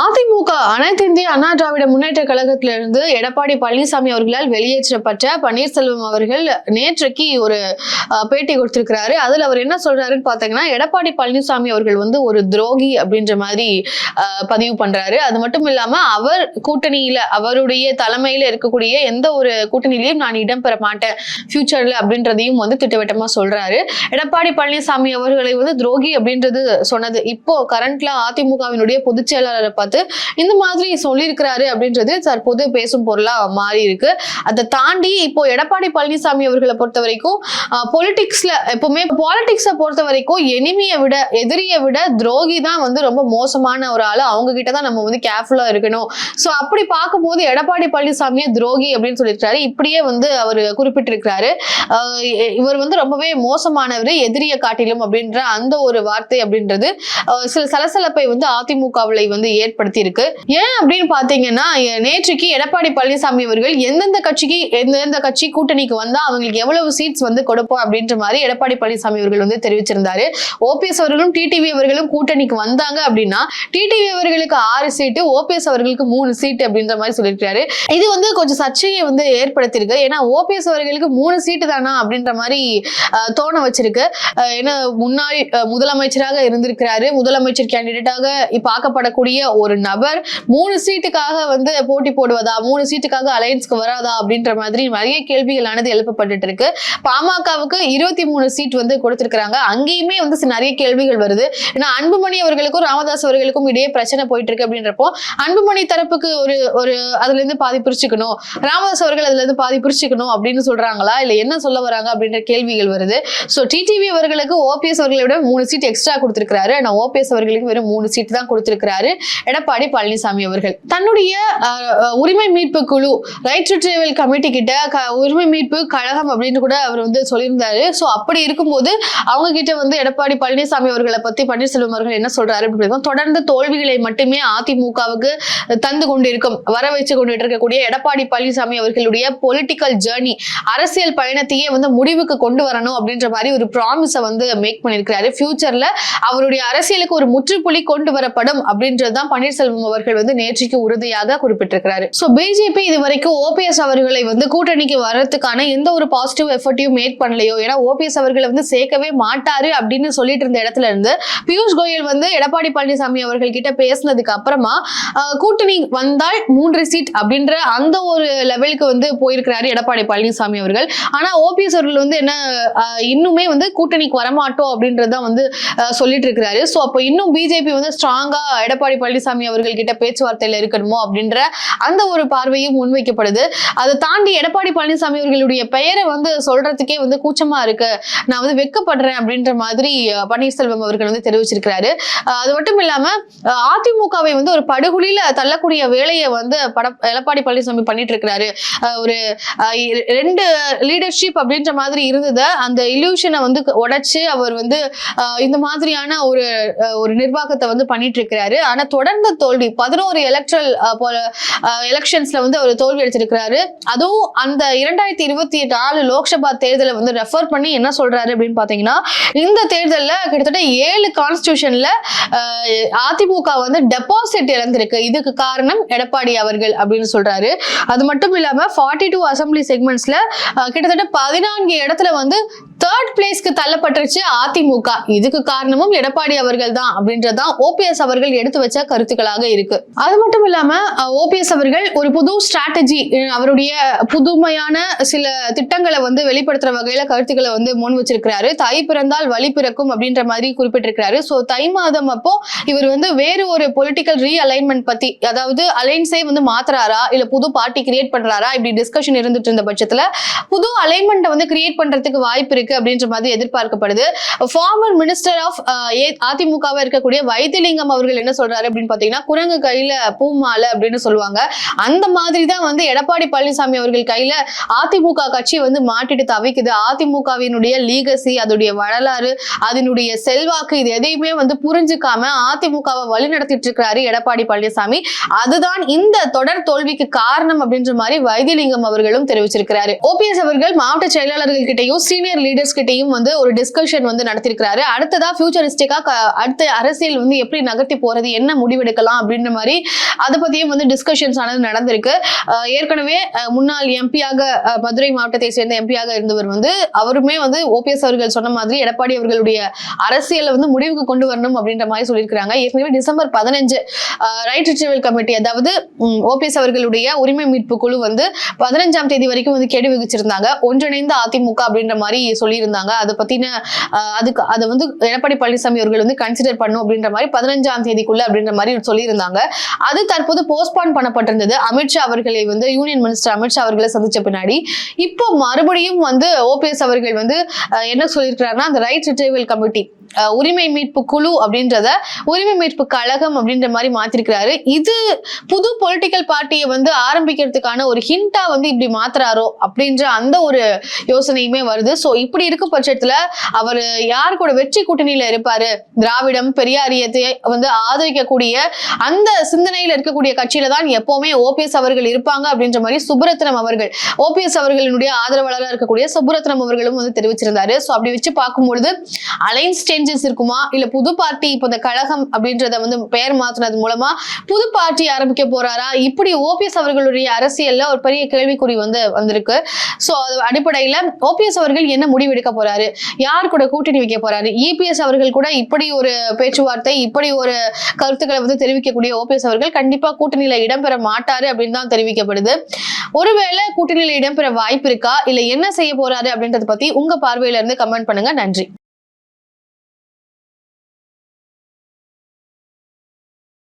அதிமுக அனைத்து இந்திய அண்ணா திராவிட முன்னேற்ற கழகத்திலிருந்து எடப்பாடி பழனிசாமி அவர்களால் வெளியேற்றப்பட்ட பன்னீர்செல்வம் அவர்கள் நேற்றைக்கு ஒரு பேட்டி கொடுத்திருக்கிறாரு. அதுல அவர் என்ன சொல்றாருன்னு பாத்தீங்கன்னா எடப்பாடி பழனிசாமி அவர்கள் வந்து ஒரு துரோகி அப்படின்ற மாதிரி பதிவு பண்றாரு. அது மட்டும் இல்லாம அவர் கூட்டணியில அவருடைய தலைமையில இருக்கக்கூடிய எந்த ஒரு கூட்டணியிலையும் நான் இடம்பெற மாட்டேன். ஃபியூச்சர்ல அப்படின்றதையும் வந்து திட்டவட்டமா சொல்றாரு. எடப்பாடி பழனிசாமி அவர்களை வந்து துரோகி அப்படின்றது சொன்னது. இப்போ கரண்ட்ல அதிமுகவினுடைய பொதுச் செயலாளர் பார்த்து இந்த மாதிரி சொல்லியிருக்கிறாரு அப்படின்றது தற்போது பேசும் பொருளா மாறி இருக்கு. அதை தாண்டி இப்போ எடப்பாடி பழனிசாமி அவர்களை பொறுத்த வரைக்கும் பொலிட்டிக்ஸ்ல எப்பவுமே பாலிடிக்ஸை பொறுத்த வரைக்கும் எனிமியை விட எதிரியை விட துரோகி தான் வந்து ரொம்ப மோசமான ஒரு ஆளு. அவங்க கிட்ட தான் நம்ம வந்து கேர்ஃபுல்லா இருக்கணும். ஸோ அப்படி பார்க்கும்போது எடப்பாடி பழனிசாமியை துரோகி அப்படின்னு சொல்லியிருக்காரு இப்படியே வந்து அவர் குறிப்பிட்டிருக்கிறாரு. இவர் வந்து ரொம்பவே மோசமானவர் எதிரியை காட்டிலும் அப்படின்ற அந்த ஒரு வார்த்தை அப்படின்றது சில சலசலப்பை வந்து அதிமுகவில் வந்து ஏற்படுத்தி இருக்கு ஏன் அப்படின்னு பாத்தீங்கன்னா நேற்றுக்கு எடப்பாடி பழனிசாமி அவர்கள் எந்தெந்த கட்சிக்கு எந்தெந்த கட்சி கூட்டணிக்கு வந்தா அவங்களுக்கு எவ்வளவு சீட்ஸ் வந்து கொடுப்போம் அப்படின்ற மாதிரி எடப்பாடி பழனிசாமி அவர்கள் வந்து தெரிவிச்சிருந்தாரு. ஓபிஎஸ் அவர்களும் டிடிவி அவர்களும் கூட்டணிக்கு வந்தாங்க அப்படின்னா டிடிவி அவர்களுக்கு ஆறு சீட்டு ஓபிஎஸ் அவர்களுக்கு மூணு சீட்டு அப்படின்ற மாதிரி சொல்லியிருக்காரு இது வந்து கொஞ்சம் சர்ச்சையை வந்து ஏற்படுத்தியிருக்கு. ஏன்னா ஓபிஎஸ் அவர்களுக்கு மூணு சீட்டு தானா அப்படின்ற மாதிரி தோண வச்சிருக்கு. ஏன்னா முன்னாள் முதலமைச்சராக இருந்திருக்கிறாரு. முதலமைச்சர் கேண்டிடேட்டாக பார்க்கப்படக்கூடிய ஒரு நபர் மூணு சீட்டுக்காக வந்து போட்டி போடுவதா மூணு சீட்டுக்காக அலையன்ஸ்க்கு வராதா அப்படின்ற மாதிரி நிறைய கேள்விகளானது எழுப்பப்பட்டு இருக்கு பாமகவுக்கு இருபத்தி மூணு சீட் வந்து கொடுத்திருக்கிறாங்க. அங்கேயுமே வந்து நிறைய கேள்விகள் வருது. ஏன்னா அன்புமணி அவர்களுக்கும் ராமதாஸ் அவர்களுக்கும் இடையே பிரச்சனை போயிட்டு இருக்கு அப்படின்றப்போ அன்புமணி தரப்புக்கு ஒரு ஒரு அதுல இருந்து பாதி பிரிச்சுக்கணும். ராமதாஸ் அவர்கள் அதுல இருந்து பாதி பிரிச்சுக்கணும் அப்படின்னு சொல்றாங்களா? இல்ல என்ன சொல்ல வராங்க அப்படின்ற கேள்விகள் வருது. ஸோ டிடிவி அவர்களுக்கு ஓபிஎஸ் அவர்களை விட மூணு சீட் எக்ஸ்ட்ரா கொடுத்திருக்கிறாரு. ஆனா ஓபிஎஸ் அவர்களுக்கு வெறும் மூணு சீட் தான் கொடுத்திருக்கிறாரு. எடப்பாடி பழனிசாமி அவர்கள். தன்னுடைய உரிமை மீட்பு குழு ரைட் டு டிரைவல் கமிட்டி கிட்ட க- உரிமை மீட்பு கழகம் அப்படின்னு கூட அவர் வந்து சொல்லியிருந்தாரு. ஸோ அப்படி இருக்கும்போது அவங்க கிட்ட வந்து எடப்பாடி பழனிசாமி அவர்களை பத்தி பன்னீர்செல்வம் அவர்கள் என்ன சொல்றாரு அப்படின்னு தொடர்ந்து தோல்விகளை மட்டுமே அதிமுகவுக்கு தந்து கொண்டிருக்கும் வர வச்சு கொண்டு இருக்கக்கூடிய எடப்பாடி பழனிசாமி அவர்களுடைய பொலிட்டிக்கல் ஜேர்னி அரசியல் பயணத்தையே வந்து முடிவுக்கு கொண்டு வரணும் அப்படின்ற மாதிரி ஒரு ப்ராமிஸை வந்து மேக் பண்ணியிருக்கிறாரு. ஃபியூச்சர்ல அவருடைய அரசியலுக்கு ஒரு முற்றுப்புள்ளி கொண்டு வரப்படும் அப்படின்றதுதான் பன்னீர்செல்வம் அவர்கள் வந்து நேற்றைக்கு உறுதியாக குறிப்பிட்டிருக்கிறாரு. சோ பிஜேபி இது வரைக்கும் ஓபிஎஸ் அவர்களை வந்து கூட்டணிக்கு வர்றதுக்கான எந்த ஒரு பாசிட்டிவ் எஃபர்ட்டையும் மேக் பண்ணலையோ ஏன்னா ஓபிஎஸ் அவர்களை வந்து சேர்க்கவே மாட்டாரு அப்படின்னு சொல்லிட்டு இருந்த இடத்துல இருந்து பியூஷ் கோயல் வந்து எடப்பாடி பழனிசாமி அவர்கள் கிட்ட பேசினதுக்கு அப்புறமா கூட்டணி வந்தால் மூன்று சீட் அப்படின்ற அந்த ஒரு லெவலுக்கு வந்து போயிருக்கிறாரு எடப்பாடி பழனிசாமி அவர்கள். ஆனா ஓபிஎஸ் அவர்கள் வந்து என்ன இன்னுமே வந்து கூட்டணிக்கு வரமாட்டோம் அப்படின்றதான் வந்து சொல்லிட்டு இருக்கிறாரு. சோ அப்போ இன்னும் பிஜேபி வந்து ஸ்ட்ராங்கா எடப்பாடி பழனிசாமி அவர்கள் கிட்ட பேச்சுவார்த்தையில இருக்கணுமோ அப்படின்ற அந்த ஒரு பார்வையும் முன்வைக்கப்படுது. அதை தாண்டி எடப்பாடி பழனிசாமி அவர்களுடைய பெயரை வந்து சொல்றதுக்கே வந்து கூச்சமா இருக்கு. நான் வந்து வெட்கப்படுறேன் அப்படின்ற மாதிரி பன்னீர்செல்வம் அவர்கள் வந்து தெரிவிச்சிருக்கிறாரு. அது மட்டும் இல்லாம அதிமுகவை வந்து ஒரு படுகொலியில தள்ளக்கூடிய வேலையை வந்து பட எடப்பாடி பழனிசாமி பண்ணிட்டு இருக்கிறாரு ஒரு ரெண்டு லீடர்ஷிப் அப்படின்ற மாதிரி இருந்ததை அந்த இல்யூஷனை வந்து உடைச்சு அவர் வந்து இந்த மாதிரியான ஒரு ஒரு நிர்வாகத்தை வந்து பண்ணிட்டு இருக்கிறாரு ஆனா தொடர்ந்து தோல்வி. பதினோரு எலக்ட்ரல் எலெக்ஷன்ஸ்ல வந்து அவர் தோல்வி அடிச்சிருக்கிறாரு. அதுவும் அந்த இரண்டாயிரத்தி இருபத்தி நாலு லோக்சபா தேர்தலை வந்து ரெஃபர் பண்ணி என்ன சொல்றாரு அப்படின்னு பாத்தீங்கன்னா இந்த தேர்தலில் கிட்டத்தட்ட ஏழு கான்ஸ்டியூஷன்ல அதிமுக வந்து டெபாசிட் இழந்திருக்கு. இதுக்கு காரணம் எடப்பாடி அவர்கள் அப்படின்னு சொல்றாரு. அது மட்டும் இல்லாம ஃபார்ட்டி டூ அசம்பிளி செக்மெண்ட்ஸ்ல கிட்டத்தட்ட பதினான்கு இடத்துல வந்து தேர்ட் பிளேஸ்க்கு தள்ளப்பட்டுருச்சு அதிமுக. இதுக்கு காரணமும் எடப்பாடி அவர்கள் தான் அப்படின்றதான் ஓபிஎஸ் அவர்கள் எடுத்து வச்ச கருத்துக்களாக இருக்கு. அது மட்டும் இல்லாம ஓபிஎஸ் அவர்கள் ஒரு புது ஸ்ட்ராட்டஜி அவருடைய புதுமையான சில திட்டங்களை வந்து வெளிப்படுத்துற வகையில கருத்துக்களை வந்து முன் வச்சிருக்கிறாரு. தை பிறந்தால் வழி பிறக்கும் அப்படின்ற மாதிரி குறிப்பிட்டிருக்கிறாரு. ஸோ தை மாதம் அப்போ இவர் வந்து வேறு ஒரு பொலிட்டிக்கல் ரீ அலைன்மெண்ட் பத்தி அதாவது அலைன்ஸே வந்து மாத்துறாரா இல்ல புது பார்ட்டி கிரியேட் பண்றாரா இப்படி டிஸ்கஷன் இருந்துட்டு இருந்த பட்சத்துல புது அலைன்மெண்ட்டை வந்து கிரியேட் பண்றதுக்கு வாய்ப்பு இருக்கு அப்படின்ற மாதிரி எதிர்பார்க்கப்படுது. ஃபார்மர் மினிஸ்டர் ஆஃப் அதிமுகவா இருக்கக்கூடிய வைத்தியலிங்கம் அவர்கள் என்ன சொல்றாரு அப்படின்னு பாத்தீங்கன்னா குரங்கு கையில பூமாலை அப்படின்னு சொல்லுவாங்க. அந்த மாதிரி தான் வந்து எடப்பாடி பழனிசாமி அவர்கள் கையில அதிமுக கட்சி வந்து மாட்டிட்டு தவிக்குது. அதிமுகவினுடைய லீகசி அதோடைய வரலாறு அதனுடைய செல்வாக்கு இது எதையுமே வந்து புரிஞ்சுக்காம அதிமுகவை வழி நடத்திட்டு இருக்கிறாரு எடப்பாடி பழனிசாமி. அதுதான் இந்த தொடர் தோல்விக்கு காரணம் அப்படின்ற மாதிரி வைத்தியலிங்கம் அவர்களும் தெரிவிச்சிருக்கிறாரு. ஓபிஎஸ் அவர்கள் மாவட்ட செயலாளர்கள் கிட்டயும் சீனியர் லீடர் லீடர்ஸ் கிட்டயும் வந்து ஒரு டிஸ்கஷன் வந்து நடத்திருக்கிறாரு அடுத்ததா ஃபியூச்சரிஸ்டிக்கா அடுத்த அரசியல் வந்து எப்படி நகர்த்தி போறது என்ன முடிவெடுக்கலாம் அப்படின்ற மாதிரி அதை பத்தியும் வந்து டிஸ்கஷன்ஸ் ஆனது நடந்திருக்கு. ஏற்கனவே முன்னாள் எம்பியாக மதுரை மாவட்டத்தை சேர்ந்த எம்பியாக இருந்தவர் வந்து அவருமே வந்து ஓபிஎஸ் அவர்கள் சொன்ன மாதிரி எடப்பாடி அவர்களுடைய அரசியலை வந்து முடிவுக்கு கொண்டு வரணும் அப்படின்ற மாதிரி சொல்லியிருக்கிறாங்க. ஏற்கனவே டிசம்பர் பதினஞ்சு ரைட் ரிட்ரீவல் கமிட்டி அதாவது ஓபிஎஸ் அவர்களுடைய உரிமை மீட்பு குழு வந்து பதினஞ்சாம் தேதி வரைக்கும் வந்து கெடு விதிச்சிருந்தாங்க. ஒன்றிணைந்த அதிமுக அப்படின்ற மாதிரி சொல்லி சொல்லியிருந்தாங்க. அதை பத்தின அதுக்கு அதை வந்து எடப்பாடி பழனிசாமி அவர்கள் வந்து கன்சிடர் பண்ணும் அப்படின்ற மாதிரி பதினஞ்சாம் தேதிக்குள்ள அப்படின்ற மாதிரி சொல்லியிருந்தாங்க. அது தற்போது போஸ்ட்பான் பண்ணப்பட்டிருந்தது. அமித்ஷா அவர்களை வந்து யூனியன் மினிஸ்டர் அமித்ஷா அவர்களை சந்திச்ச பின்னாடி. இப்போ மறுபடியும் வந்து ஓபிஎஸ் அவர்கள் வந்து என்ன சொல்லியிருக்கிறாருன்னா அந்த ரைட் ரிட்ரைவல் கமிட்டி உரிமை மீட்பு குழு அப்படின்றத உரிமை மீட்பு கழகம் அப்படின்ற மாதிரி மாத்திருக்கிறாரு. இது புது பொலிட்டிக்கல் பார்ட்டியை வந்து ஆரம்பிக்கிறதுக்கான ஒரு ஹிண்டா வந்து இப்படி மாத்துறாரோ அப்படின்ற அந்த ஒரு யோசனையுமே வருது. ஸோ இப்படி இருக்கும் பட்சத்துல அவர் யார் கூட வெற்றி கூட்டணியில இருப்பாரு? திராவிடம் பெரியாரியத்தை வந்து ஆதரிக்கக்கூடிய அந்த சிந்தனையில இருக்கக்கூடிய கட்சியில தான் எப்பவுமே ஓபிஎஸ் அவர்கள் இருப்பாங்க அப்படின்ற மாதிரி சுப்ரத்னம் அவர்கள் ஓபிஎஸ் அவர்களினுடைய ஆதரவாளராக இருக்கக்கூடிய சுப்ரத்னம் அவர்களும் வந்து தெரிவிச்சிருந்தாரு. ஸோ அப்படி வச்சு பார்க்கும்பொழுது அலைன்ஸ் சேஞ்சஸ் இருக்குமா? இல்ல புது பார்ட்டி இப்போ இந்த கழகம் அப்படின்றத வந்து பெயர் மாத்தினது மூலமா புது பார்ட்டி ஆரம்பிக்க போறாரா? இப்படி ஓபிஎஸ் அவர்களுடைய அரசியல்ல ஒரு பெரிய கேள்விக்குறி வந்து வந்திருக்கு. சோ அது அடிப்படையில ஓபிஎஸ் அவர்கள் என்ன முடிவு எடுக்க போறாரு? யார் கூட கூட்டணி வைக்க போறாரு? இபிஎஸ் அவர்கள் கூட இப்படி ஒரு பேச்சுவார்த்தை இப்படி ஒரு கருத்துக்களை வந்து தெரிவிக்கக்கூடிய ஓபிஎஸ் அவர்கள் கண்டிப்பா கூட்டணியில இடம்பெற மாட்டாரு அப்படின்னு தான் தெரிவிக்கப்படுது. ஒருவேளை கூட்டணியில இடம்பெற வாய்ப்பு இருக்கா? இல்ல என்ன செய்ய போறாரு அப்படின்றத பத்தி உங்க பார்வையில இருந்து கமெண்ட் பண்ணுங்க. நன்றி.